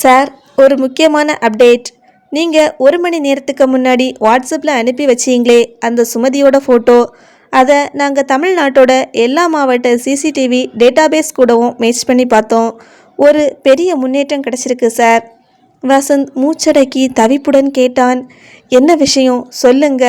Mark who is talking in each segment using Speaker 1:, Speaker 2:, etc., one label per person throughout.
Speaker 1: Sir ஒரு முக்கியமான update. நீங்கள் ஒரு மணி நேரத்துக்கு முன்னாடி வாட்ஸ்அப்பில் அனுப்பி வச்சீங்களே அந்த சுமதியோட ஃபோட்டோ அதை நாங்கள் தமிழ்நாட்டோட எல்லா மாவட்ட சிசிடிவி டேட்டாபேஸ் கூடவும் மேட்ச் பண்ணி பார்த்தோம். ஒரு பெரிய முன்னேற்றம் கிடச்சிருக்கு சார். வசந்த் மூச்சடக்கி தவிப்புடன் கேட்டான். என்ன விஷயம்? சொல்லுங்க.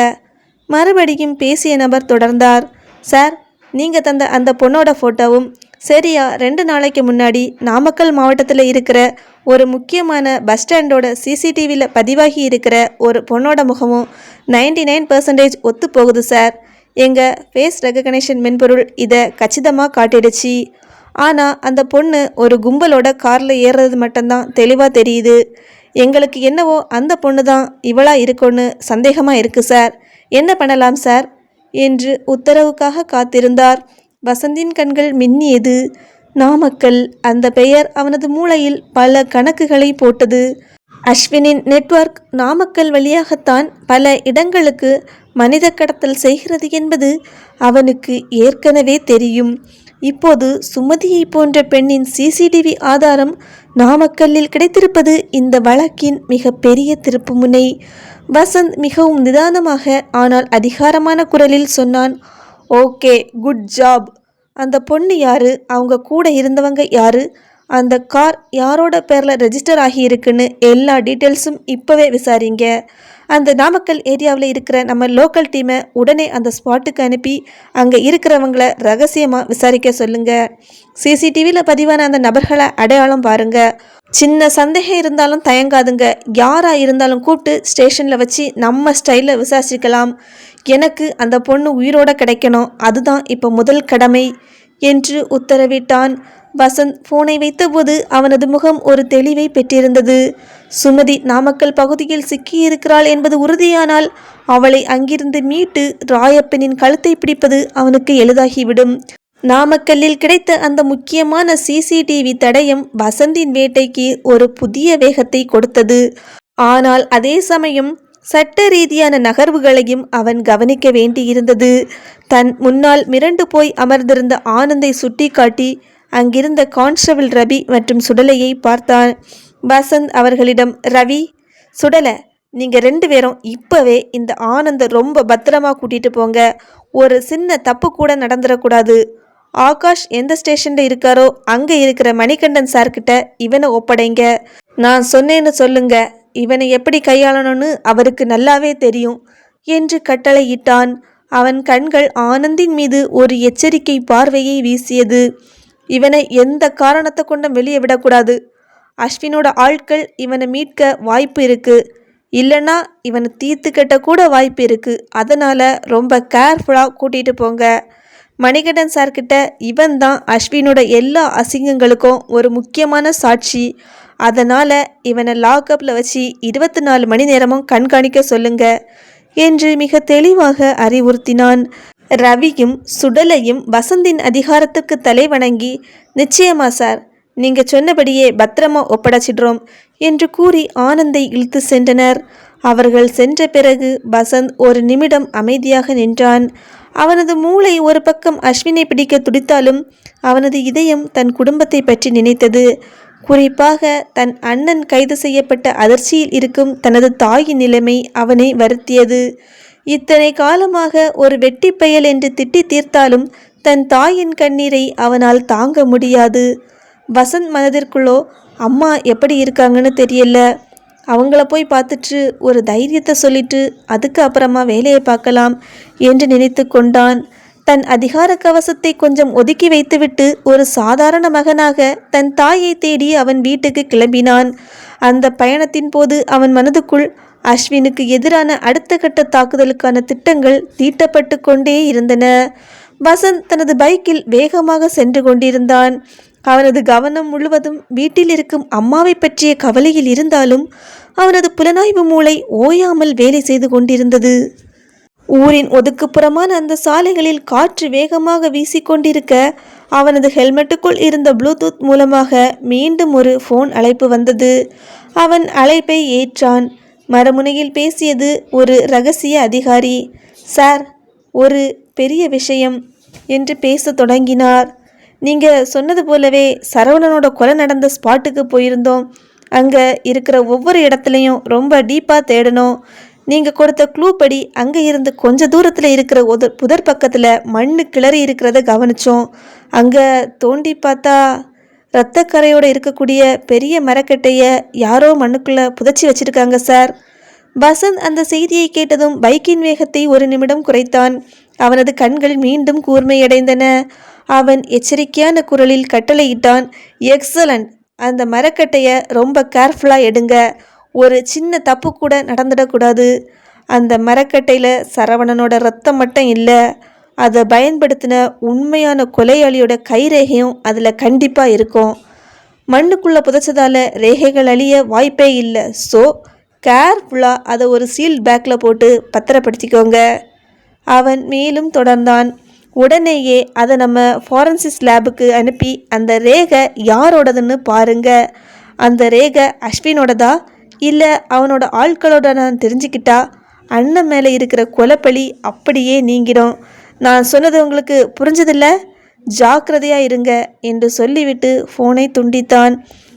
Speaker 1: மறுபடியும் பேசிய நபர் தொடர்ந்தார். சார் நீங்கள் தந்த அந்த பொண்ணோட ஃபோட்டோவும் சரியா ரெண்டு நாளைக்கு முன்னாடி நாமக்கல் மாவட்டத்தில் இருக்கிற ஒரு முக்கியமான பஸ் ஸ்டாண்டோட சிசிடிவியில் பதிவாகி இருக்கிற ஒரு பொண்ணோட முகமும் 99% நைன் பர்சன்டேஜ் ஒத்து போகுது சார் எங்கள் ஃபேஸ் ரெகக்னேஷன் மென்பொருள் இதை கச்சிதமாக காட்டிடுச்சு. ஆனால் அந்த பொண்ணு ஒரு கும்பலோட காரில் ஏறுறது மட்டும்தான் தெளிவாக தெரியுது. எங்களுக்கு என்னவோ அந்த பொண்ணு தான் இவளாக இருக்கும்னு சந்தேகமாக இருக்குது சார் என்ன பண்ணலாம் சார் என்று உத்தரவுக்காக காத்திருந்தார். வசந்தின் கண்கள் மின்னியது. நாமக்கல் அந்த பெயர் அவனது மூளையில் பல கணக்குகளை போட்டது. அஸ்வினின் நெட்வொர்க் நாமக்கல் வழியாகத்தான் பல இடங்களுக்கு மனித கடத்தல் செய்கிறது என்பது அவனுக்கு ஏற்கனவே தெரியும். இப்போது சுமதியை போன்ற பெண்ணின் சிசிடிவி ஆதாரம் நாமக்கல்லில் கிடைத்திருப்பது இந்த வழக்கின் மிக பெரிய திருப்புமுனை. வசந்த் மிகவும் நிதானமாக ஆனால் அதிகாரமான குரலில் சொன்னான் ஓகே குட் ஜாப். அந்த பொண்ணு யாரு? அவங்க கூட இருந்தவங்க யாரு? அந்த கார் யாரோட பேரில் ரெஜிஸ்டர் ஆகியிருக்குன்னு எல்லா டீட்டெயில்ஸும் இப்போவே விசாரிங்க. அந்த நாமக்கல் ஏரியாவில் இருக்கிற நம்ம லோக்கல் டீமை உடனே அந்த ஸ்பாட்டுக்கு அனுப்பி அங்கே இருக்கிறவங்கள ரகசியமாக விசாரிக்க சொல்லுங்கள் சிசிடிவியில் பதிவான அந்த நபர்களை அடையாளம் பாருங்கள் சின்ன சந்தேகம் இருந்தாலும் தயங்காதுங்க. யாராக இருந்தாலும் கூப்பிட்டு ஸ்டேஷனில் வச்சு நம்ம ஸ்டைலில் விசாரிச்சுக்கலாம். எனக்கு அந்த பொண்ணு உயிரோடு கிடைக்கணும். அதுதான் இப்போ முதல் கடமை. என்று உத்தரவிட்டான். வசந்த் போனை வைத்தபோது அவனது முகம் ஒரு தெளிவை பெற்றிருந்தது. சுமதி நாமக்கல் பகுதியில் சிக்கியிருக்கிறாள் என்பது உறுதியானால் அவளை அங்கிருந்து மீட்டு ராயப்பனின் கழுத்தை பிடிப்பது அவனுக்கு எளிதாகிவிடும். நாமக்கல்லில் கிடைத்த அந்த முக்கியமான சிசிடிவி தடயம் வசந்தின் வேட்டைக்கு ஒரு புதிய வேகத்தை கொடுத்தது. ஆனால் அதே சமயம் சட்ட ரீதியான நகர்வுகளையும் அவன் கவனிக்க வேண்டியிருந்தது. தன் முன்னால் மிரண்டு போய் அமர்ந்திருந்த ஆனந்தை சுட்டிக்காட்டி அங்கிருந்த கான்ஸ்டபிள் ரவி மற்றும் சுடலையை பார்த்தான். வசந்த் அவர்களிடம் ரவி சுடலை நீங்கள் ரெண்டு பேரும் இப்போவே இந்த ஆனந்தை ரொம்ப பத்திரமா கூட்டிகிட்டு போங்க. ஒரு சின்ன தப்பு கூட நடந்துடக்கூடாது ஆகாஷ் எந்த ஸ்டேஷனில் இருக்காரோ அங்கே இருக்கிற மணிகண்டன் சார்கிட்ட இவனை ஒப்படைங்க. நான் சொன்னேன்னு சொல்லுங்கள் இவனை எப்படி கையாளணும்னு அவருக்கு நல்லாவே தெரியும் என்று கட்டளையிட்டான். அவன் கண்கள் ஆனந்தின் மீது ஒரு எச்சரிக்கை பார்வையை வீசியது. இவனை எந்த காரணத்தை கொண்டும் வெளியே விடக்கூடாது. அஸ்வினோட ஆட்கள் இவனை மீட்க வாய்ப்பு இருக்கு. இல்லைன்னா இவனை தீர்த்து கட்ட கூட வாய்ப்பு இருக்கு. அதனால ரொம்ப கேர்ஃபுல்லாக கூட்டிகிட்டு போங்க. மணிகண்டன் சார்கிட்ட இவன் தான் அஸ்வினோட எல்லா அசிங்கங்களுக்கும் ஒரு முக்கியமான சாட்சி. அதனால் இவனை லாக்அப்பில் வச்சு இருபத்தி நாலு மணி நேரமும் கண்காணிக்க சொல்லுங்க என்று மிக தெளிவாக அறிவுறுத்தினான். ரவியும் சுடலையும் வசந்தின் அதிகாரத்துக்கு தலை வணங்கி நிச்சயமா சார் நீங்க சொன்னபடியே பத்திரமா ஒப்படைச்சிடுறோம் என்று கூறி ஆனந்தை இழுத்து சென்றனர். அவர்கள் சென்ற பிறகு வசந்த் ஒரு நிமிடம் அமைதியாக நின்றான். அவனது மூளை ஒரு பக்கம் அஸ்வினை பிடிக்க துடித்தாலும் அவனது இதயம் தன் குடும்பத்தை பற்றி நினைத்தது. குறிப்பாக தன் அண்ணன் கைது செய்யப்பட்ட அதிர்ச்சியில் இருக்கும் தனது தாயின் நிலைமை அவனை வருத்தியது. இத்தனை காலமாக ஒரு வெட்டி பயல் என்று திட்டி தீர்த்தாலும் தன் தாயின் கண்ணீரை அவனால் தாங்க முடியாது. வசந்த் மனதிற்குள்ளோ அம்மா எப்படி இருக்காங்கன்னு தெரியல. அவங்கள போய் பார்த்துட்டு ஒரு தைரியத்தை சொல்லிட்டு அதுக்கு அப்புறமா வேலையை பார்க்கலாம் என்று நினைத்து கொண்டான். தன் அதிகார கவசத்தை கொஞ்சம் ஒதுக்கி வைத்துவிட்டு ஒரு சாதாரண மகனாக தன் தாயை தேடி அவன் வீட்டுக்கு கிளம்பினான். அந்த பயணத்தின் போது அவன் மனதுக்குள் அஸ்வினுக்கு எதிரான அடுத்த கட்ட தாக்குதலுக்கான திட்டங்கள் தீட்டப்பட்டு கொண்டே இருந்தன. வசந்த் தனது பைக்கில் வேகமாக சென்று கொண்டிருந்தான். அவனது கவனம் முழுவதும் வீட்டில் இருக்கும் அம்மாவை பற்றிய கவலையில் இருந்தாலும் அவனது புலனாய்வு மூளை ஓயாமல் வேலை செய்து கொண்டிருந்தது. ஊரின் ஒதுக்குப்புறமான அந்த சாலைகளில் காற்று வேகமாக வீசிக்கொண்டிருக்க அவனது ஹெல்மெட்டுக்குள் இருந்த ப்ளூடூத் மூலமாக மீண்டும் ஒரு ஃபோன் அழைப்பு வந்தது. அவன் அழைப்பை ஏற்றான். மறுமுனையில் பேசியது ஒரு ரகசிய அதிகாரி. சார் ஒரு பெரிய விஷயம் என்று பேசத் தொடங்கினார். நீங்கள் சொன்னது போலவே சரவணனோட கொலை நடந்த ஸ்பாட்டுக்கு போயிருந்தோம். அங்கே இருக்கிற ஒவ்வொரு இடத்துலையும் ரொம்ப டீப்பாக தேடணும். நீங்கள் கொடுத்த க்ளூ படி அங்கே இருந்து கொஞ்ச தூரத்தில் இருக்கிற உத புதர் பக்கத்தில் மண் கிளறி இருக்கிறத கவனித்தோம் அங்கே தோண்டி பார்த்தா இரத்தக்கரையோடு இருக்கக்கூடிய பெரிய மரக்கட்டையை யாரோ மண்ணுக்குள்ளே புதைச்சி வச்சிருக்காங்க சார். வசந்த் அந்த செய்தியை கேட்டதும் பைக்கின் வேகத்தை ஒரு நிமிடம் குறைத்தான். அவனது கண்கள் மீண்டும் கூர்மையடைந்தன. அவன் எச்சரிக்கையான குரலில் கட்டளையிட்டான் எக்ஸலண்ட் அந்த மரக்கட்டையை ரொம்ப கேர்ஃபுல்லாக எடுங்க. ஒரு சின்ன தப்பு கூட நடந்துடக்கூடாது. அந்த மரக்கட்டையில் சரவணனோட ரத்தம் மட்டும் இல்லை அதை பயன்படுத்தின உண்மையான கொலையாளியோட கைரேகையும் அதில் கண்டிப்பாக இருக்கும். மண்ணுக்குள்ளே புதைச்சதால் ரேகைகள் அழிய வாய்ப்பே இல்லை. ஸோ கேர்ஃபுல்லாக அதை ஒரு சீல்ட் பேக்கில் போட்டு பத்திரப்படுத்திக்கோங்க. அவன் மேலும் தொடர்ந்தான். உடனேயே அதை நம்ம ஃபாரன்சிஸ் லேபுக்கு அனுப்பி அந்த ரேகை யாரோடதுன்னு பாருங்க. அந்த ரேகை அஸ்வினோடதா? இல்லை அவனோட ஆட்களோட நான் தெரிஞ்சுக்கிட்டா அண்ணன் மேலே இருக்கிற கொலப்பழி அப்படியே நீங்கிடும். நான் சொன்னது உங்களுக்கு புரிஞ்சதில்ல? ஜாக்கிரதையாக இருங்க என்று சொல்லிவிட்டு ஃபோனை துண்டித்தான்.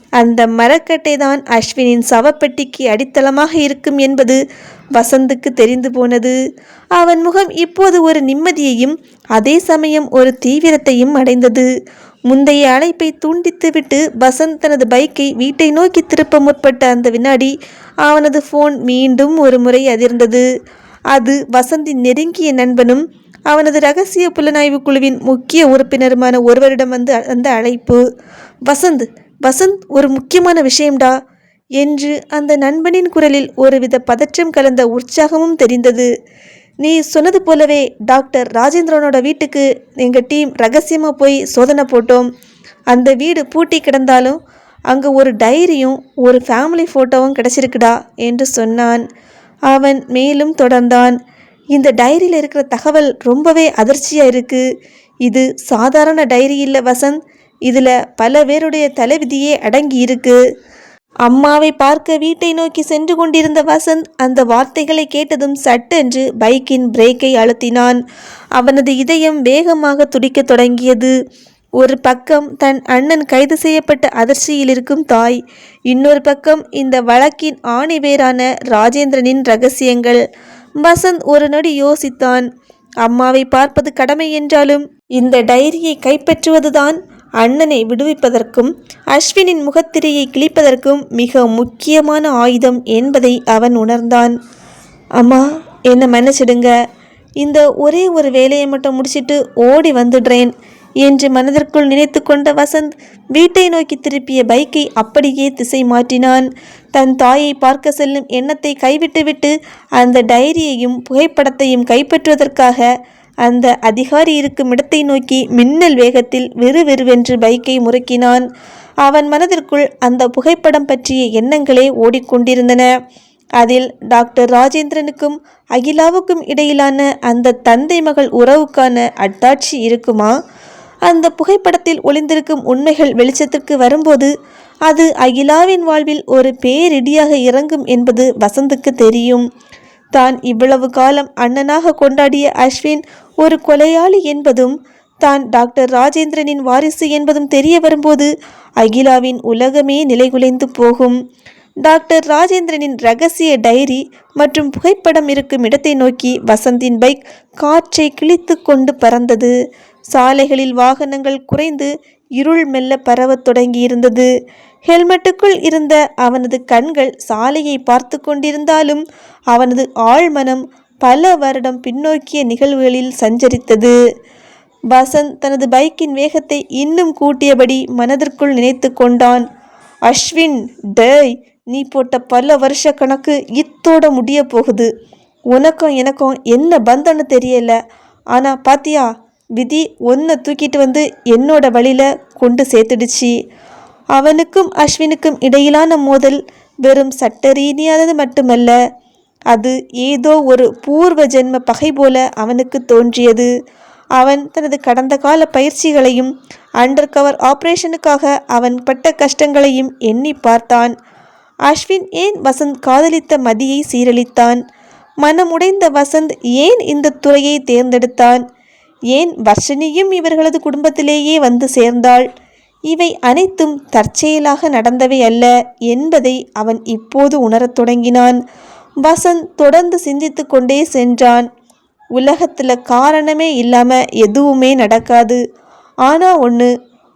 Speaker 1: அந்த மரக்கட்டை தான் அஸ்வினின் சவப்பெட்டிக்கு அடித்தளமாக இருக்கும் என்பது வசந்துக்கு தெரிந்து போனது. அவன் முகம் இப்போது ஒரு நிம்மதியையும் அதே சமயம் ஒரு தீவிரத்தையும் அடைந்தது. முந்தைய அழைப்பை துண்டித்துவிட்டு வசந்த் தனது பைக்கை வீட்டை நோக்கி திருப்ப முற்பட்ட அந்த வினாடி அவனது ஃபோன் மீண்டும் ஒரு முறை அதிர்ந்தது. அது வசந்தின் நெருங்கிய நண்பனும் அவனது ரகசிய புலனாய்வு குழுவின் முக்கிய உறுப்பினருமான ஒருவரிடம் வந்து அந்த அழைப்பு. வசந்த் வசந்த் ஒரு முக்கியமான விஷயம்டா என்று அந்த நண்பனின் குரலில் ஒருவித பதற்றம் கலந்த உற்சாகமும் தெரிந்தது. நீ சொன்னது போலவே டாக்டர் ராஜேந்திரனோட வீட்டுக்கு எங்கள் டீம் ரகசியமாக போய் சோதனை போட்டோம். அந்த வீடு பூட்டி கிடந்தாலும் அங்கே ஒரு டைரியும் ஒரு ஃபேமிலி ஃபோட்டோவும் கிடச்சிருக்குடா என்று சொன்னான். அவன் மேலும் தொடர்ந்தான். இந்த டைரியில் இருக்கிற தகவல் ரொம்பவே அதிர்ச்சியாக இருக்குது இது சாதாரண டைரி இல்லை வசந்த். இதில் பல பேருடைய தலைவிதியே அடங்கி இருக்குது அம்மாவை பார்க்க வீட்டை நோக்கி சென்று கொண்டிருந்த வசந்த் அந்த வார்த்தைகளை கேட்டதும் சட்டென்று பைக்கின் பிரேக்கை அழுத்தினான். அவனது இதயம் வேகமாக துடிக்கத் தொடங்கியது. ஒரு பக்கம் தன் அண்ணன் கைது செய்யப்பட்ட அதிர்ச்சியில் இருக்கும் தாய் இன்னொரு பக்கம் இந்த வழக்கின் ஆணிவேரான ராஜேந்திரனின் ரகசியங்கள். வசந்த் ஒரு நொடி யோசித்தான். அம்மாவை பார்ப்பது கடமை என்றாலும் இந்த டைரியை கைப்பற்றுவதுதான் அண்ணனை விடுவிப்பதற்கும் அஸ்வினின் முகத்திரையை கிழிப்பதற்கும் மிக முக்கியமான ஆயுதம் என்பதை அவன் உணர்ந்தான். அம்மா என்னை மன்னிச்சிடுங்க. இந்த ஒரே ஒரு வேலையை மட்டும் முடிச்சிட்டு ஓடி வந்துடுறேன் என்று மனதிற்குள் நினைத்து கொண்ட வசந்த் வீட்டை நோக்கி திருப்பிய பைக்கை அப்படியே திசை மாற்றினான். தன் தாயை பார்க்க செல்லும் எண்ணத்தை கைவிட்டுவிட்டு அந்த டைரியையும் புகைப்படத்தையும் கைப்பற்றுவதற்காக அந்த அதிகாரி இருக்கும் இடத்தை நோக்கி மின்னல் வேகத்தில் விறுவிறுவென்று பைக்கை முறுக்கினான். அவன் மனதிற்குள் அந்த புகைப்படம் பற்றிய எண்ணங்களே ஓடிக்கொண்டிருந்தன. அதில் டாக்டர் ராஜேந்திரனுக்கும் அகிலாவுக்கும் இடையிலான அந்த தந்தை மகள் உறவுக்கான அட்டாட்சி இருக்குமா? அந்த புகைப்படத்தில் ஒளிந்திருக்கும் உண்மைகள் வெளிச்சத்திற்கு வரும்போது அது அகிலாவின் வாழ்வில் ஒரு பேரிடியாக இறங்கும் என்பது வசந்துக்கு தெரியும். தான் இவ்வளவு காலம் அண்ணனாக கொண்டாடிய அஸ்வின் ஒரு கொலையாளி என்பதும் தான் டாக்டர் ராஜேந்திரனின் வாரிசு என்பதும் தெரிய வரும்போது அகிலாவின் உலகமே நிலைகுலைந்து போகும். டாக்டர் ராஜேந்திரனின் ரகசிய டைரி மற்றும் புகைப்படம் இருக்கும் இடத்தை நோக்கி வசந்தின் பைக் காற்றை கிழித்து கொண்டு பறந்தது. சாலைகளில் வாகனங்கள் குறைந்து இருள் மெல்ல பரவத் தொடங்கியிருந்தது. ஹெல்மெட்டுக்குள் இருந்த அவனது கண்கள் சாலையை பார்த்து கொண்டிருந்தாலும் அவனது ஆழ்மனம் பல வருடம் பின்னோக்கிய நிகழ்வுகளில் சஞ்சரித்தது. வசந்த் தனது பைக்கின் வேகத்தை இன்னும் கூட்டியபடி மனதிற்குள் நினைத்து கொண்டான். அஸ்வின் டேய் நீ போட்ட பல வருஷ கணக்கு இத்தோட முடிய போகுது. உனக்கும் எனக்கும் என்ன பந்தம்னு தெரியல. ஆனால் பாத்தியா விதி ஒன்றை தூக்கிட்டு வந்து என்னோட வழியில் கொண்டு சேர்த்துடுச்சு. அவனுக்கும் அஸ்வினுக்கும் இடையிலான மோதல் வெறும் சட்ட ரீதியானது மட்டுமல்ல. அது ஏதோ ஒரு பூர்வ ஜென்ம பகை போல அவனுக்கு தோன்றியது. அவன் தனது கடந்த கால பயிற்சிகளையும் அண்டர் கவர் ஆபரேஷனுக்காக அவன் பட்ட கஷ்டங்களையும் எண்ணி பார்த்தான். அஸ்வின் ஏன் வசந்த் காதலித்த மதியை சீரழித்தான்? மனமுடைந்த வசந்த் ஏன் இந்த துறையை தேர்ந்தெடுத்தான்? ஏன் வர்ஷினியும் இவர்களது குடும்பத்திலேயே வந்து சேர்ந்தாள்? இவை அனைத்தும் தற்செயலாக நடந்தவை அல்ல என்பதை அவன் இப்போது உணரத் தொடங்கினான். வசந்த் தொடர்ந்து சிந்தித்து கொண்டே சென்றான். உலகத்தில் காரணமே இல்லாமல் எதுவுமே நடக்காது. ஆனால் ஒன்று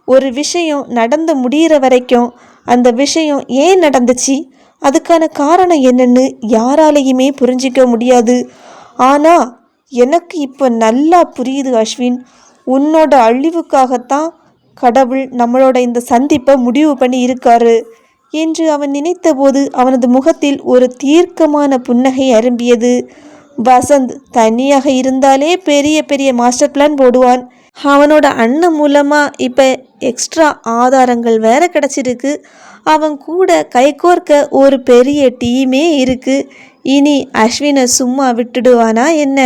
Speaker 1: ஒரு விஷயம் நடந்து முடிகிற வரைக்கும் அந்த விஷயம் ஏன் நடந்துச்சு? அதுக்கான காரணம் என்னன்னு யாராலையுமே புரிஞ்சிக்க முடியாது. ஆனால் எனக்கு இப்போ நல்லா புரியுது அஸ்வின். உன்னோட அழிவுக்காகத்தான் கடவுள் நம்மளோட இந்த சந்திப்பை முடிவு பண்ணி இருக்காரு என்று அவன் நினைத்தபோது அவனது முகத்தில் ஒரு தீர்க்கமான புன்னகை அரும்பியது. வசந்த் தனியாக இருந்தாலே பெரிய பெரிய மாஸ்டர் பிளான் போடுவான். அவனோட அண்ணன் மூலமாக இப்போ எக்ஸ்ட்ரா ஆதாரங்கள் வேற கிடச்சிருக்கு. அவன் கூட கைகோர்க்க ஒரு பெரிய டீமே இருக்கு. இனி அஸ்வினை சும்மா விட்டுடுவானா என்ன?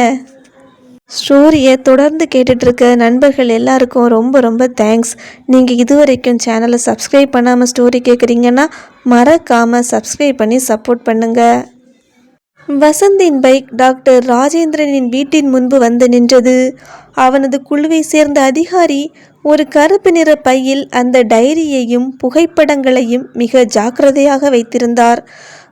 Speaker 1: ஸ்டோரியை தொடர்ந்து கேட்டுட்ருக்க நண்பர்கள் எல்லாருக்கும் ரொம்ப ரொம்ப தேங்க்ஸ். நீங்கள் இதுவரைக்கும் சேனலை சப்ஸ்கிரைப் பண்ணாமல் ஸ்டோரி கேட்குறீங்கன்னா மறக்காமல் சப்ஸ்கிரைப் பண்ணி சப்போர்ட் பண்ணுங்கள் வசந்தின் பைக் டாக்டர் ராஜேந்திரனின் வீட்டின் முன்பு வந்து நின்றது. அவனது குழுவை சேர்ந்த அதிகாரி ஒரு கருப்பு நிற பையில் அந்த டைரியையும் புகைப்படங்களையும் மிக ஜாக்கிரதையாக வைத்திருந்தார்.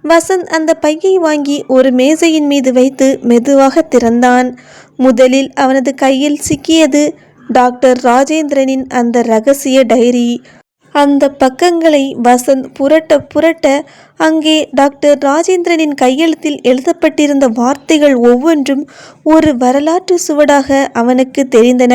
Speaker 1: வசந்த் அந்த பையை வாங்கி ஒரு மேசையின் மீது வைத்து மெதுவாக திறந்தான். முதலில் அவனது கையில் சிக்கியது டாக்டர் ராஜேந்திரனின் அந்த ரகசிய டைரி. அந்த பக்கங்களை வசந்த் புரட்ட புரட்ட அங்கே டாக்டர் ராஜேந்திரனின் கையெழுத்தில் எழுதப்பட்டிருந்த வார்த்தைகள் ஒவ்வொன்றும் ஒரு வரலாற்று சுவடாக அவனுக்கு தெரிந்தன.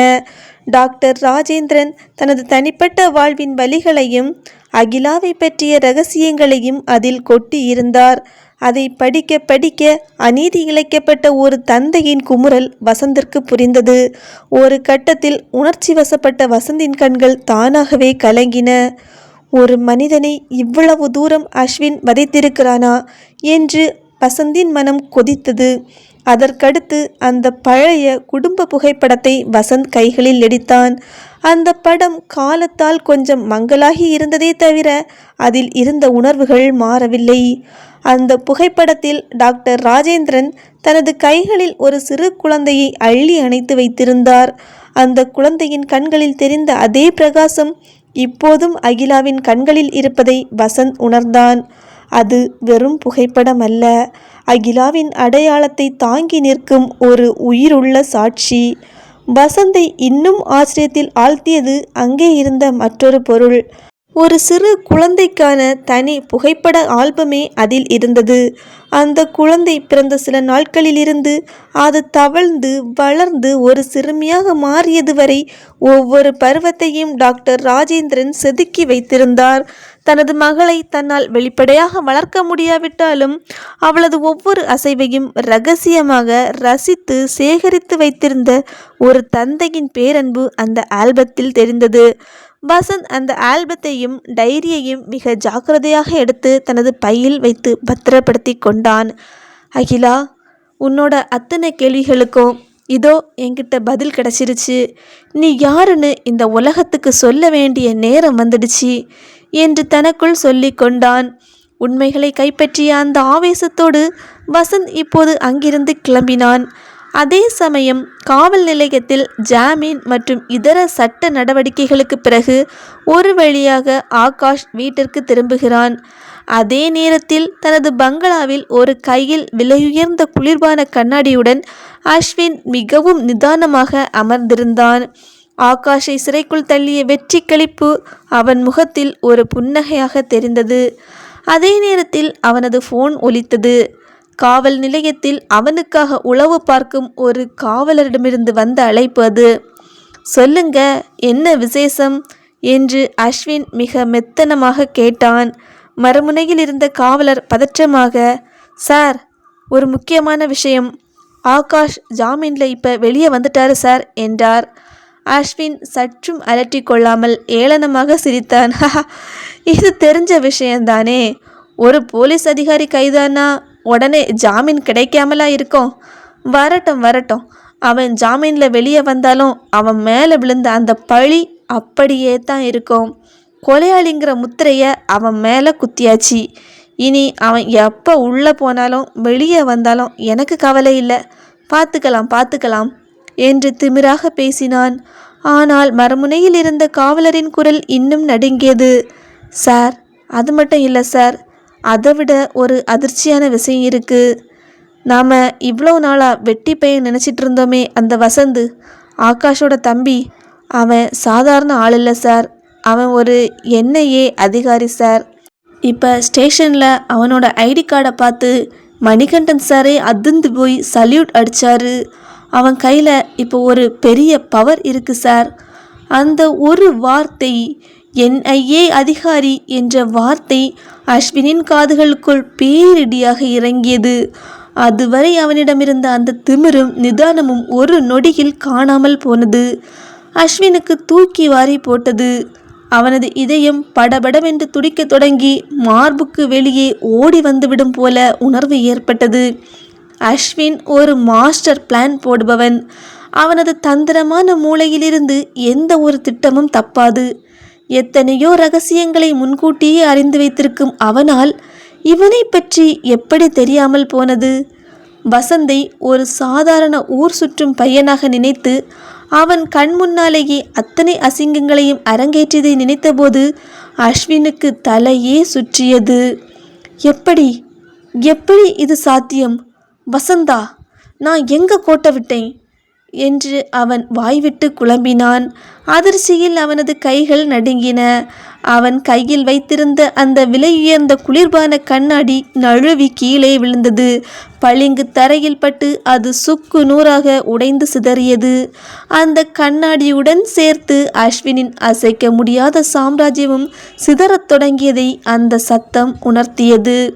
Speaker 1: டாக்டர் ராஜேந்திரன் தனது தனிப்பட்ட வாழ்வின் வழிகளையும் அகிலாவை பற்றிய ரகசியங்களையும் அதில் கொட்டியிருந்தார். அதை படிக்க படிக்க அநீதி இழைக்கப்பட்ட ஒரு தந்தையின் குமுறல் வசந்திற்கு புரிந்தது. ஒரு கட்டத்தில் உணர்ச்சி வசப்பட்ட வசந்தின் கண்கள் தானாகவே கலங்கின. ஒரு மனிதனை இவ்வளவு தூரம் அஸ்வின் வதைத்திருக்கிறானா என்று வசந்தின் மனம் கொதித்தது. அதற்கடுத்து அந்த பழைய குடும்ப புகைப்படத்தை வசந்த் கைகளில் எடுத்தான். அந்த படம் காலத்தால் கொஞ்சம் மங்கலாகி இருந்ததே தவிர அதில் இருந்த உணர்வுகள் மாறவில்லை. அந்த புகைப்படத்தில் டாக்டர் ராஜேந்திரன் தனது கைகளில் ஒரு சிறு குழந்தையை அள்ளி அணைத்து வைத்திருந்தார். அந்த குழந்தையின் கண்களில் தெரிந்த அதே பிரகாசம் இப்போதும் அகிலாவின் கண்களில் இருப்பதை வசந்த் உணர்ந்தான். அது வெறும் புகைப்படம் அல்ல அகிலாவின் அடையாளத்தை தாங்கி நிற்கும் ஒரு உயிருள்ள சாட்சி. வசந்தை இன்னும் ஆச்சரியத்தில் ஆழ்த்தியது அங்கே இருந்த மற்றொரு பொருள். ஒரு சிறு குழந்தைக்கான தனி புகைப்பட ஆல்பமே அதில் இருந்தது. அந்த குழந்தை பிறந்த சில நாட்களிலிருந்து அது தவழ்ந்து வளர்ந்து ஒரு சிறுமியாக மாறியது வரை ஒவ்வொரு பருவத்தையும் டாக்டர் ராஜேந்திரன் செதுக்கி வைத்திருந்தார். தனது மகளை தன்னால் வெளிப்படையாக வளர்க்க முடியாவிட்டாலும் அவளது ஒவ்வொரு அசைவையும் ரகசியமாக ரசித்து சேகரித்து வைத்திருந்த ஒரு தந்தையின் பேரன்பு அந்த ஆல்பத்தில் தெரிந்தது. வசந்த் அந்த ஆல்பத்தையும் டைரியையும் மிக ஜாக்கிரதையாக எடுத்து தனது பையில் வைத்து பத்திரப்படுத்தி கொண்டான். அகிலா உன்னோட அத்தனை கேள்விகளுக்கும் இதோ என்கிட்ட பதில் கிடச்சிருச்சு. நீ யாருன்னு இந்த உலகத்துக்கு சொல்ல வேண்டிய நேரம் வந்துடுச்சு. என்று தனக்குள் சொல்லி கொண்டான். உண்மைகளை கைப்பற்றிய அந்த ஆவேசத்தோடு வசந்த் இப்போது அங்கிருந்து கிளம்பினான். அதே சமயம் காவல் நிலையத்தில் ஜாமீன் மற்றும் இதர சட்ட நடவடிக்கைகளுக்கு பிறகு ஒரு வழியாக ஆகாஷ் வீட்டிற்கு திரும்புகிறான். அதே நேரத்தில் தனது பங்களாவில் ஒரு கையில் விலையுயர்ந்த குளிர்பான கண்ணாடியுடன் அஸ்வின் மிகவும் நிதானமாக அமர்ந்திருந்தான். ஆகாஷை சிறைக்குள் தள்ளிய வெற்றி கழிப்பு அவன் முகத்தில் ஒரு புன்னகையாக தெரிந்தது. அதே நேரத்தில் அவனது ஃபோன் ஒலித்தது. காவல் நிலையத்தில் அவனுக்காக உளவு பார்க்கும் ஒரு காவலரிடமிருந்து வந்த அழைப்பு அது. சொல்லுங்க என்ன விசேஷம்? என்று அஸ்வின் மிக மெத்தனமாக கேட்டான். மறுமுனையில் இருந்த காவலர் பதற்றமாக சார் ஒரு முக்கியமான விஷயம். ஆகாஷ் ஜாமீனில் இப்போ வெளியே வந்துட்டாரு சார் என்றார். அஸ்வின் சற்றும் அலட்டி கொள்ளாமல் ஏளனமாக சிரித்தான். இது தெரிஞ்ச விஷயந்தானே ஒரு போலீஸ் அதிகாரி கைதானா? உடனே ஜாமீன் கிடைக்காமலா இருக்கும். வரட்டும் வரட்டும். அவன் ஜாமீனில் வெளியே வந்தாலும் அவன் மேலே விழுந்த அந்த பழி அப்படியே தான் இருக்கும். கொலையாளிங்கிற முத்திரையை அவன் மேலே குத்தியாச்சு. இனி அவன் எப்போ உள்ளே போனாலும் வெளியே வந்தாலும் எனக்கு கவலை இல்லை. பார்த்துக்கலாம் பார்த்துக்கலாம் என்று திமிராக பேசினான். ஆனால் மறுமுனையில் இருந்த காவலரின் குரல் இன்னும் நடுங்கியது. சார் அது மட்டும் இல்லை சார். அதை விட ஒரு அதிர்ச்சியான விஷயம் இருக்குது நாம் இவ்வளோ நாளாக வெட்டி பையன் நினச்சிட்டு இருந்தோமே அந்த வசந்து. ஆகாஷோட தம்பி. அவன் சாதாரண ஆள் இல்லை சார். அவன் ஒரு என்ஐஏ அதிகாரி சார். இப்போ ஸ்டேஷனில் அவனோட ஐடி கார்டை பார்த்து மணிகண்டன் சாரே அதிர்ந்து போய் சல்யூட் அடித்தாரு அவன் கையில் இப்போ ஒரு பெரிய பவர் இருக்குது சார் அந்த ஒரு வார்த்தை என்ஐஏ அதிகாரி என்ற வார்த்தை அஸ்வினின் காதுகளுக்குள் பேரிடியாக இறங்கியது. அதுவரை அவனிடமிருந்த அந்த திமிரும் நிதானமும் ஒரு நொடியில் காணாமல் போனது. அஸ்வினுக்கு தூக்கி வாரி போட்டது. அவனது இதயம் படபடவென்று துடிக்கத் தொடங்கி மார்புக்கு வெளியே ஓடி வந்துவிடும் போல உணர்வு ஏற்பட்டது. அஸ்வின் ஒரு மாஸ்டர் பிளான் போடுபவன். அவனது தந்திரமான மூளையிலிருந்து எந்த ஒரு திட்டமும் தப்பாது. எத்தனையோ ரகசியங்களை முன்கூட்டியே அறிந்து வைத்திருக்கும் அவனால் இவனை பற்றி எப்படி தெரியாமல் போனது? வசந்தை ஒரு சாதாரண ஊர் சுற்றும் பையனாக நினைத்து அவன் கண் முன்னாலேயே அத்தனை அசிங்கங்களையும் அரங்கேற்றியதை நினைத்தபோது அஸ்வினுக்கு தலையே சுற்றியது. எப்படி? எப்படி இது சாத்தியம்? வசந்தா நான் எங்க கோட்டை விட்டேன்? என்று அவன் வாய்விட்டு குழம்பினான். அதிர்ச்சியில் அவனது கைகள் நடுங்கின. அவன் கையில் வைத்திருந்த அந்த விலையுயர்ந்த குளிர்பான கண்ணாடி நழுவி கீழே விழுந்தது. பளிங்கு தரையில் பட்டு அது சுக்கு நூறாக உடைந்து சிதறியது. அந்த கண்ணாடியுடன் சேர்த்து அஸ்வினின் அசைக்க முடியாத சாம்ராஜ்யமும் சிதறத் தொடங்கியதை அந்த சத்தம் உணர்த்தியது.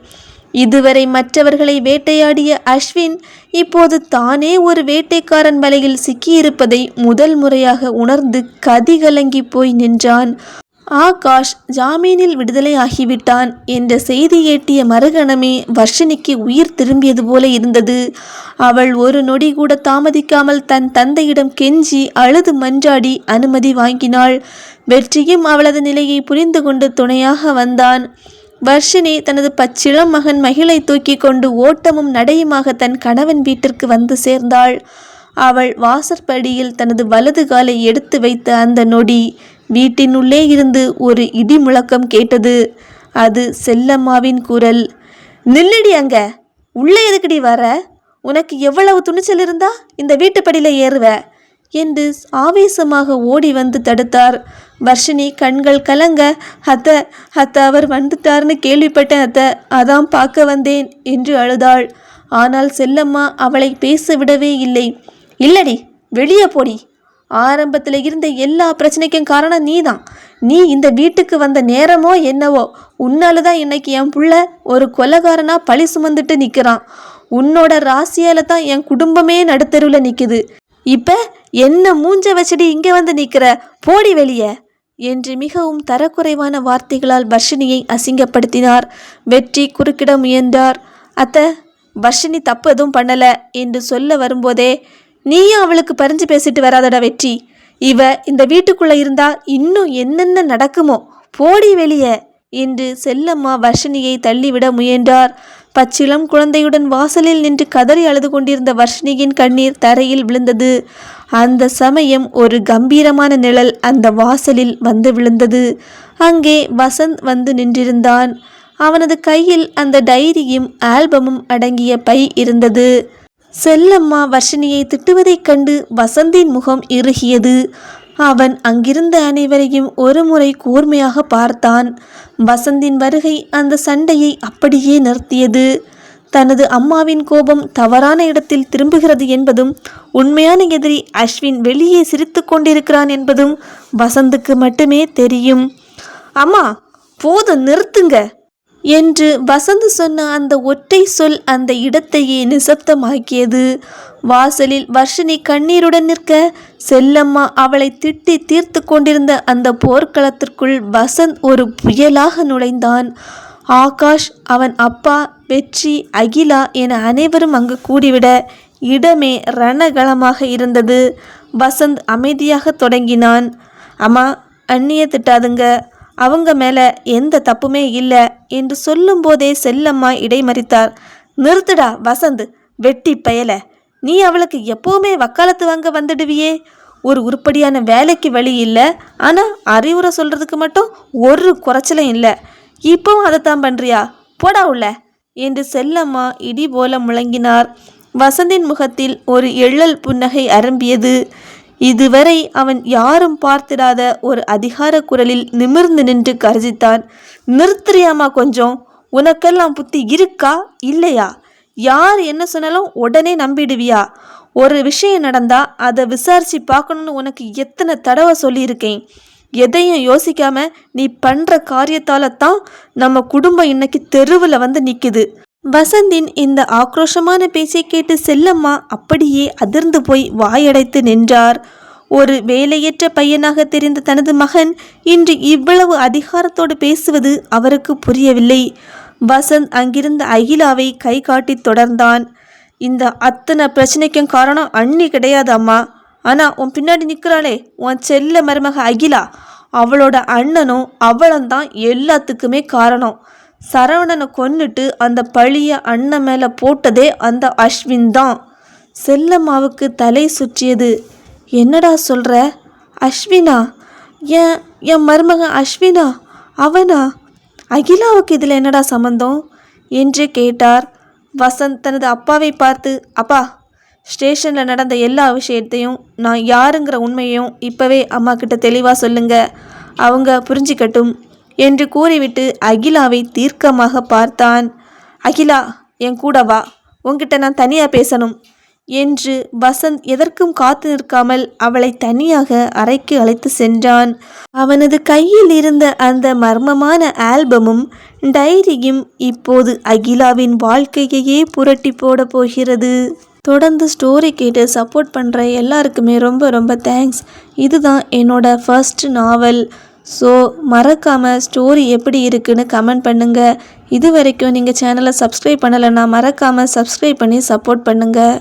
Speaker 1: இதுவரை மற்றவர்களை வேட்டையாடிய அஸ்வின் இப்போது தானே ஒரு வேட்டைக்காரன் வலையில் சிக்கியிருப்பதை முதல் முறையாக உணர்ந்து கதிகலங்கி போய் நின்றான். ஆகாஷ் ஜாமீனில் விடுதலை ஆகிவிட்டான் என்ற செய்தி எட்டிய மறுகணமே வர்ஷினிக்கு உயிர் திரும்பியது போல இருந்தது. அவள் ஒரு நொடி கூட தாமதிக்காமல் தன் தந்தையிடம் கெஞ்சி அழுது மன்றாடி அனுமதி வாங்கினாள். வெற்றியும் அவளது நிலையை புரிந்து கொண்டு துணையாக வந்தான். வர்ஷினி தனது பச்சிளம் மகன் மகிழை தூக்கி கொண்டு ஓட்டமும் நடையுமாக தன் கணவன் வீட்டிற்கு வந்து சேர்ந்தாள். அவள் வாசற்படியில் தனது வலது காலை எடுத்து வைத்த அந்த நொடி வீட்டினுள்ளே இருந்து ஒரு இடி முழக்கம் கேட்டது. அது செல்லம்மாவின் குரல். நில்லடி அங்க உள்ளே எதுக்கடி வர? உனக்கு எவ்வளவு துணிச்சல் இருந்தா இந்த வீட்டுப்படியில் ஏறுவேன் என்று ஆவேசமாக ஓடி வந்து தடுத்தார். வர்ஷினி கண்கள் கலங்க அத்த அத்த அவர் வந்துட்டார்னு கேள்விப்பட்டேன் அத்த. அதான் பார்க்க வந்தேன் என்று அழுதாள். ஆனால் செல்லம்மா அவளை பேச விடவே இல்லை. இல்லடி வெளியே போடி. ஆரம்பத்தில் இருந்த எல்லா பிரச்சனைக்கும் காரணம் நீ தான் நீ இந்த வீட்டுக்கு வந்த நேரமோ என்னவோ உன்னால தான் இன்னைக்கு என் புள்ள ஒரு கொலகாரனா பழி சுமந்துட்டு நிற்கிறான் உன்னோட ராசியால தான் என் குடும்பமே நடுத்தருவில் நிற்குது இப்போ என்ன மூஞ்ச வச்சுடி இங்கே வந்து நிற்கிற போடி வெளியே. என்று மிகவும் தரக்குறைவான வார்த்தைகளால் வர்ஷினியை அசிங்கப்படுத்தினார். வெற்றி குறுக்கிட முயன்றார். அத்த வர்ஷினி தப்பு எதுவும் பண்ணலை என்று சொல்ல வரும்போதே நீயும் அவளுக்கு பறிஞ்சு பேசிட்டு வராதடா வெற்றி. இவ இந்த வீட்டுக்குள்ளே இருந்தா இன்னும் என்னென்ன நடக்குமோ? போடி வெளியே என்று செல்லம்மா வர்ஷினியை தள்ளிவிட முயன்றார். பச்சிளம் குழந்தையுடன் வாசலில் நின்று கதறி அழுது கொண்டிருந்த வர்ஷினியின் கண்ணீர் தரையில் விழுந்தது. அந்த சமயம் ஒரு கம்பீரமான நிழல் அந்த வாசலில் வந்து விழுந்தது. அங்கே வசந்த் வந்து நின்றிருந்தான். அவனது கையில் அந்த டைரியும் ஆல்பமும் அடங்கிய பை இருந்தது. செல்லம்மா வர்ஷினியை திட்டுவதைக் கண்டு வசந்தின் முகம் இறுகியது. அவன் அங்கிருந்த அனைவரையும் ஒரு முறை கூர்மையாக பார்த்தான். வசந்தின் வருகை அந்த சண்டையை அப்படியே நிறுத்தியது. தனது அம்மாவின் கோபம் தவறான இடத்தில் திரும்புகிறது என்பதும் உண்மையான எதிரி அஸ்வின் வெளியே சிரித்து கொண்டிருக்கிறான் என்பதும் வசந்துக்கு மட்டுமே தெரியும். அம்மா போதும் நிறுத்துங்க. என்று வசந்த் சொன்ன அந்த ஒற்றை சொல் அந்த இடத்தையே நிசப்தமாக்கியது. வாசலில் வர்ஷினி கண்ணீருடன் நிற்க செல்லம்மா அவளை திட்டி தீர்த்து கொண்டிருந்த அந்த போர்க்களத்திற்குள் வசந்த் ஒரு புயலாக நுழைந்தான். ஆகாஷ் அவன் அப்பா வெற்றி அகிலா என அனைவரும் அங்கு கூடிவிட இடமே ரணகளமாக இருந்தது. வசந்த் அமைதியாக தொடங்கினான். அம்மா அந்நிய திட்டாதுங்க. அவங்க மேலே எந்த தப்புமே இல்லை என்று சொல்லும்போதே செல்லம்மா இடைமறித்தார் நிறுத்துடா வசந்த் வெட்டி பயல. நீ அவளுக்கு எப்போவுமே வக்காலத்து வாங்க வந்துடுவியே. ஒரு உருப்படியான வேலைக்கு வழி இல்லை. ஆனால் அறிவுரை சொல்கிறதுக்கு மட்டும் ஒரு குறைச்சலும் இல்லை. இப்போவும் அதைத்தான் பண்ணுறியா போடா உள்ள என்று செல்லம்மா இடி போல முழங்கினார். வசந்தின் முகத்தில் ஒரு எள்ளல் புன்னகை அரும்பியது. இதுவரை அவன் யாரும் பார்த்திடாத ஒரு அதிகார குரலில் நிமிர்ந்து நின்று கர்ஜித்தான் நிறுத்துறியாமா கொஞ்சம் உனக்கெல்லாம் புத்தி இருக்கா இல்லையா? யார் என்ன சொன்னாலும் உடனே நம்பிடுவியா? ஒரு விஷயம் நடந்தா அதை விசாரிச்சு பார்க்கணும்னு உனக்கு எத்தனை தடவை சொல்லியிருக்கேன்? எதையும் யோசிக்காம நீ பண்ற காரியத்தால தான் நம்ம குடும்பம் இன்னைக்கு தெருவில் வந்து நிற்குது வசந்தின் இந்த ஆக்ரோஷமான பேச்சை கேட்டு செல்லம்மா அப்படியே அதிர்ந்து போய் வாயடைத்து நின்றார். ஒரு வேலையற்ற பையனாக தெரிந்த தனது மகன் இன்று இவ்வளவு அதிகாரத்தோடு பேசுவது அவருக்கு புரியவில்லை. வசந்த் அங்கிருந்த அகிலாவை கை காட்டி தொடர்ந்தான். இந்த அத்தனை பிரச்சனைக்கும் காரணம் அண்ணி கிடையாது அம்மா ஆனால் உன் பின்னாடி நிற்கிறாளே உன் செல்ல மருமக அகிலா. அவளோட அண்ணனும் அவளும் தான் எல்லாத்துக்குமே காரணம். சரவணனை கொன்னுட்டு அந்த பழிய அண்ணன் மேலே போட்டதே அந்த அஸ்வின் தான். செல்லம்மாவுக்கு தலை சுற்றியது. என்னடா சொல்கிற அஸ்வினா? என் என் மருமகன் அஸ்வினா? அவனா? அகிலாவுக்கு இதில் என்னடா சம்மந்தம் என்று கேட்டார். வசந்த் தனது அப்பாவை பார்த்து அப்பா ஸ்டேஷனில் நடந்த எல்லா விஷயத்தையும் நான் யாருங்கிற உண்மையையும் இப்போவே அம்மா கிட்ட தெளிவாக சொல்லுங்க. அவங்க புரிஞ்சிக்கட்டும். என்று கூறிவிட்டு அகிலாவை தீர்க்கமாக பார்த்தான். அகிலா என் கூட வா. உன்கிட்ட நான் தனியாக பேசணும் என்று வசந்த் எதற்கும் காத்து நிற்காமல் அவளை தனியாக அறைக்கு அழைத்து சென்றான். அவனது கையில் இருந்த அந்த மர்மமான ஆல்பமும் டைரியும் இப்போது அகிலாவின் வாழ்க்கையையே புரட்டி போட போகிறது. தொடர்ந்து ஸ்டோரி கேட்டு சப்போர்ட் பண்ணுற எல்லாருக்குமே ரொம்ப ரொம்ப தேங்க்ஸ் இதுதான் என்னோட ஃபர்ஸ்ட் நாவல் ஸோ மறக்காமல் ஸ்டோரி எப்படி இருக்குன்னு கமெண்ட் பண்ணுங்கள் இது வரைக்கும் நீங்கள் சேனலை சப்ஸ்கிரைப் பண்ணலைன்னா மறக்காமல் சப்ஸ்கிரைப் பண்ணி சப்போர்ட் பண்ணுங்கள்